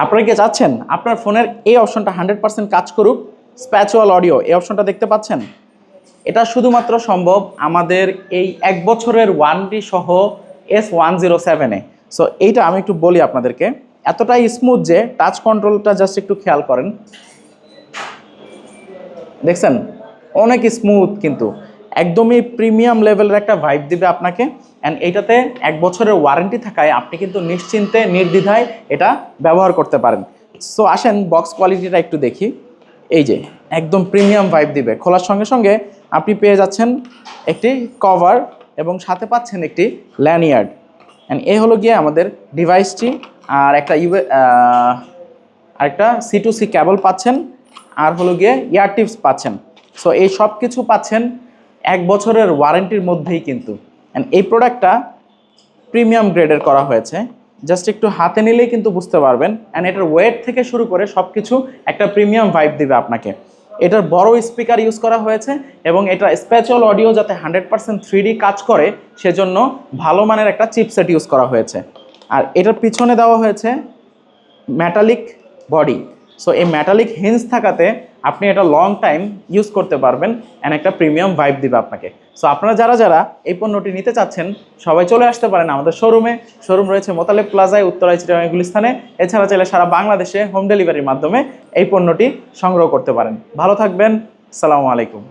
আপনারা কি চাচ্ছেন? আপনার ফোনের এই অপশনটা হান্ড্রেড পার্সেন্ট কাজ করুক স্প্যাচুয়াল অডিও এই অপশনটা দেখতে পাচ্ছেন? এটা শুধুমাত্র সম্ভব আমাদের এই এক বছরের ওয়ারেন্টি সহ এস ওয়ান জিরো সেভেনে সো এইটা আমি একটু বলি আপনাদেরকে। এতটাই স্মুথ যে টাচ কন্ট্রোলটা জাস্ট একটু খেয়াল করেন। দেখছেন? অনেক স্মুথ কিন্তু। একদমই প্রিমিয়াম লেভেলের একটা ভাইব দিবে আপনাকে। অ্যান্ড এইটাতে এক বছরের ওয়ারেন্টি থাকায় আপনি কিন্তু নিশ্চিন্তে, নির্দ্বিধায় এটা ব্যবহার করতে পারেন। সো আসেন বক্স কোয়ালিটিটা একটু দেখি। এই যে, একদম প্রিমিয়াম ভাইব দিবে। খোলার সঙ্গে সঙ্গে আপনি পেয়ে যাচ্ছেন একটি কভার এবং সাথে পাচ্ছেন একটি ল্যানিয়ার্ড অ্যান্ড এ হলো গিয়ে আমাদের ডিভাইসটি আর একটা ইউ আরেকটা সি টু সি ক্যাবল পাচ্ছেন। আর হলো গিয়ে ইয়ার টিপস পাচ্ছেন। সো এই সব কিছু পাচ্ছেন এক বছরের ওয়ারেন্টির মধ্যেই কিন্তু। অ্যান্ড এই প্রোডাক্টটা প্রিমিয়াম গ্রেডের করা হয়েছে। জাস্ট একটু হাতে নিলেই কিন্তু বুঝতে পারবেন। অ্যান্ড এটার ওয়েট থেকে শুরু করে সব কিছু একটা প্রিমিয়াম ভাইব দিবে আপনাকে। এটার বড় স্পিকার ইউজ করা হয়েছে এবং এটা স্পেচুয়াল অডিও যাতে হান্ড্রেড পার্সেন্ট থ্রি কাজ করে, সেজন্য ভালো মানের একটা চিপসেট ইউজ করা হয়েছে। আর এটার পিছনে দেওয়া হয়েছে মেটালিক বডি সো এই মেটালিক হিন্স থাকাতে আপনি এটা লং টাইম ইউজ করতে পারবেন অ্যান্ড একটা প্রিমিয়াম ভাইব দিবে আপনাকে। সো আপনারা যারা যারা এই পণ্যটি নিতে চাচ্ছেন, সবাই চলে আসতে পারেন আমাদের শোরুমে শোরুম রয়েছে মোতালেব প্লাজায় উত্তরায় চিটাগুলি গুলিস্তানে। এছাড়া চাইলে সারা বাংলাদেশে হোম ডেলিভারির মাধ্যমে এই পণ্যটি সংগ্রহ করতে পারেন। ভালো থাকবেন, সালামু আলাইকুম।